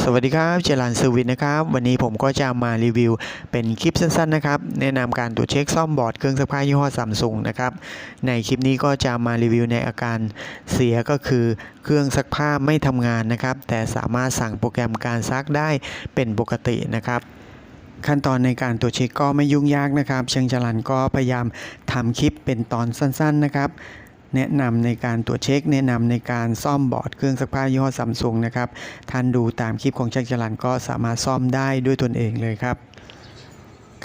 สวัสดีครับเจรันซอร์วิสนะครับ วันนี้ผมก็จะมารีวิวเป็นคลิปสั้นๆนะครับ แนะนำการตรวจเช็คซ่อมบอร์ดเครื่องซักผ้ายี่ห้อซัมซุงนะครับ ในคลิปนี้ก็จะมารีวิวในอาการเสียก็คือเครื่องซักผ้าไม่ทำงานนะครับ แต่สามารถสั่งโปรแกรมการซักได้เป็นปกตินะครับขั้นตอนในการตรวจเช็คก็ไม่ยุ่งยากนะครับ เชิงจรันก็พยายามทำคลิปเป็นตอนสั้น ๆนะครับ แนะนำในการตรวจเช็ค แนะนำในการซ่อมบอร์ดเครื่องซักผ้ายี่ห้อซัมซุงนะครับ ท่านดูตามคลิปของช่างจรันก็สามารถซ่อมได้ด้วยตนเองเลยครับ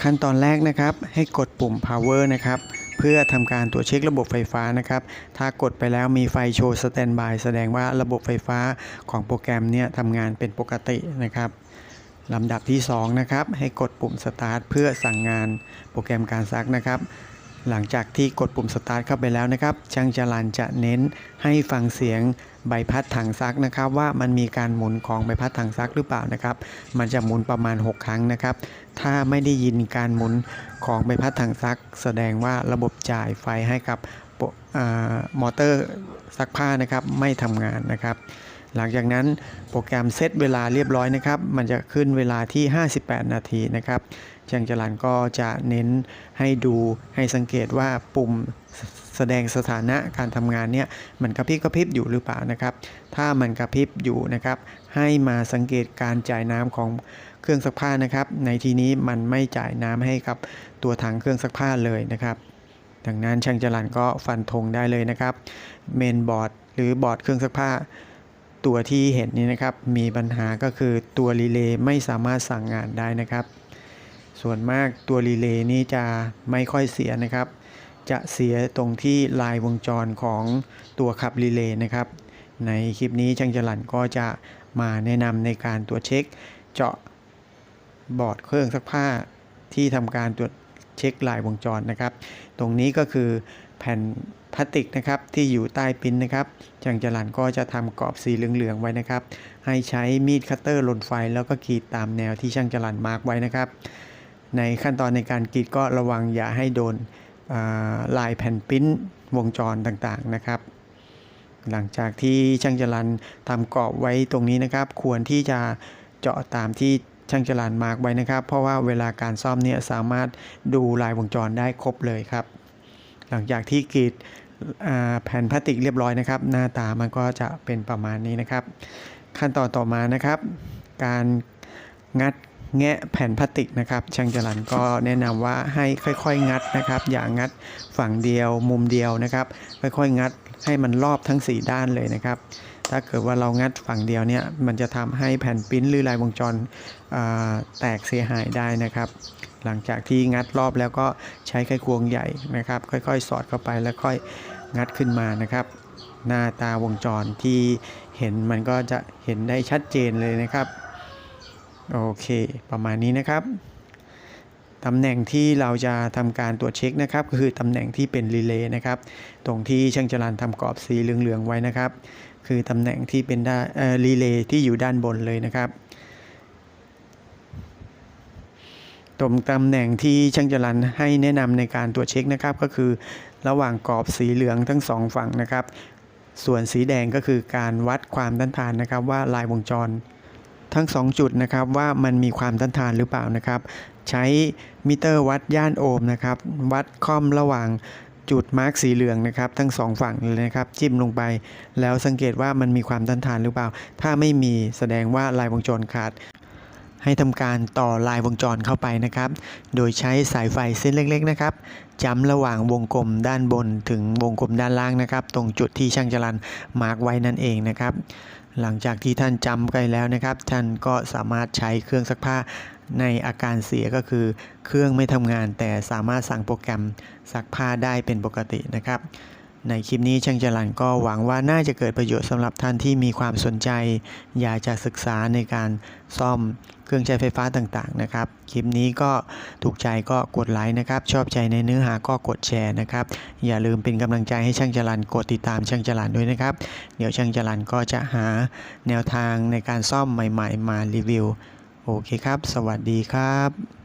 ขั้นตอนแรกนะครับ ให้กดปุ่ม power นะครับเพื่อทำการตรวจเช็คระบบไฟฟ้านะครับ ถ้ากดไปแล้วมีไฟโชว์สแตนบายแสดงว่าระบบไฟฟ้าของโปรแกรมเนี่ยทำงานเป็นปกตินะครับลำดับที่ 2 นะครับ ให้กดปุ่ม start เพื่อสั่งงานโปรแกรมการซักนะครับ หลังจากที่กดปุ่ม start เข้าไปแล้วนะครับ ช่างจรันจะเน้นให้ฟังเสียงใบพัดถังซักนะครับว่ามันมีการหมุนของใบพัดถังซักหรือเปล่านะครับ มันจะหมุนประมาณ 6 ครั้งนะครับ ถ้าไม่ได้ยินการหมุนของใบพัดถังซัก แสดงว่าระบบจ่ายไฟให้กับอมอเตอร์ซักผ้านะครับไม่ทำงานนะครับ หลังจากนั้นโปรแกรมเซตเวลาเรียบร้อยนะครับ มันจะขึ้นเวลาที่ 58 นาทีนะครับ ช่างจรันก็จะเน้นให้ดูให้สังเกตว่าปุ่มแสดงสถานะการทำงานเนี่ยมันกระพริบกระพริบอยู่หรือเปล่านะครับ ถ้ามันกระพริบอยู่นะครับ ให้มาสังเกตการจ่ายน้ำของเครื่องซักผ้านะครับ ในที่นี้มันไม่จ่ายน้ำให้กับตัวถังเครื่องซักผ้าเลยนะครับ ดังนั้นช่างจรันก็ฟันธงได้เลยนะครับ เมนบอร์ดหรือบอร์ดเครื่องซักผ้าตัวที่เห็นนี้นะครับ มีปัญหาก็คือตัวรีเลย์ไม่สามารถสั่งงานได้นะครับ ส่วนมากตัวรีเลย์นี้จะไม่ค่อยเสียนะครับ จะเสียตรงที่ลายวงจรของตัวขับรีเลย์นะครับ ในคลิปนี้ช่างจรันก็จะมาแนะนำในการตรวจเช็ค เจาะบอร์ดเครื่องซักผ้าที่ทำการตรวจเช็คลายวงจรนะครับ ตรงนี้ก็คือแผ่นพลาสติกนะครับที่อยู่ใต้ปิ้นนะครับช่างจรันก็จะทำกรอบสีเหลืองๆไว้นะครับ ให้ใช้มีดคัตเตอร์ลนไฟแล้วก็กรีดตามแนวที่ช่างจรันมาร์กไว้นะครับ ในขั้นตอนในการกรีดก็ระวังอย่าให้โดนลายแผ่นปิ้นวงจรต่างๆนะครับ หลังจากที่ช่างจรันทำกรอบไว้ตรงนี้นะครับ ควรที่จะเจาะตามที่ช่างจรันมาร์กไว้นะครับ เพราะว่าเวลาการซ่อมเนี่ยสามารถดูลายวงจรได้ครบเลยครับ หลังจากที่กรีดแผ่นพลาสติกเรียบร้อยนะครับ หน้าตามันก็จะเป็นประมาณนี้นะครับ ขั้นตอนต่อมานะครับ การงัด แงะแผ่นพลาสติกนะครับช่างจรันก็แนะนำว่าให้ค่อยๆ งัดนะครับ อย่างัดฝั่งเดียวมุมเดียวนะครับ ค่อยๆ งัดให้มันรอบทั้ง 4 ด้านเลยนะครับ ถ้าเกิดว่าเรางัดฝั่งเดียวเนี่ยมันจะทำให้แผ่นปิ้นหรือลายวงจรแตกเสียหายได้นะครับ หลังจากที่งัดรอบแล้วก็ใช้ไขควงใหญ่นะครับ ค่อยๆ สอดเข้าไปแล้วค่อยงัดขึ้นมานะครับ หน้าตาวงจรที่เห็นมันก็จะเห็นได้ชัดเจนเลยนะครับ โอเค ประมาณนี้นะครับตำแหน่งที่เราจะทำการตรวจเช็คนะครับ ก็คือตำแหน่งที่เป็นรีเลย์นะครับ ตรงที่ช่างจรันทำกรอบสีเหลืองๆไว้นะครับ คือตำแหน่งที่เป็นด้านรีเลย์ที่อยู่ด้านบนเลยนะครับตรงตำแหน่งที่ช่างจรันให้แนะนำในการตรวจเช็คนะครับ ก็คือระหว่างกรอบสีเหลืองทั้งสองฝั่งนะครับ ส่วนสีแดงก็คือการวัดความต้านทานนะครับ ว่าลายวงจร ทั้ง 2 จุดนะครับว่ามันมีความต้านทานหรือเปล่านะครับ ใช้มิเตอร์วัดย่านโอห์มนะครับ วัดค่อมระหว่างจุดมาร์กสีเหลืองนะครับทั้งสองฝั่งเลยนะครับจิ้มลงไป แล้วสังเกตว่ามันมีความต้านทานหรือเปล่า ถ้าไม่มีแสดงว่าลายวงจรขาด ให้ทำการต่อลายวงจรเข้าไปนะครับ โดยใช้สายไฟเส้นเล็กๆนะครับจ้ำระหว่างวงกลมด้านบนถึงวงกลมด้านล่างนะครับ ตรงจุดที่ช่างจรันมาร์กไว้นั่นเองนะครับ หลังจากที่ท่านจำไปแล้วนะครับ ท่านก็สามารถใช้เครื่องซักผ้าในอาการเสียก็คือ เครื่องไม่ทำงานแต่สามารถสั่งโปรแกรมซักผ้าได้เป็นปกตินะครับ ในคลิปนี้ช่างจรันก็หวังว่าน่าจะเกิดประโยชน์สำหรับท่านที่มีความสนใจ อยากจะศึกษาในการซ่อมเครื่องใช้ไฟฟ้าต่างๆนะครับ คลิปนี้ก็ถูกใจก็กดไลค์นะครับ ชอบใจในเนื้อหาก็กดแชร์นะครับ อย่าลืมเป็นกำลังใจให้ช่างจรันกดติดตามช่างจรันด้วยนะครับ เดี๋ยวช่างจรันก็จะหาแนวทางในการซ่อมใหม่ ๆ มารีวิว โอเคครับ สวัสดีครับ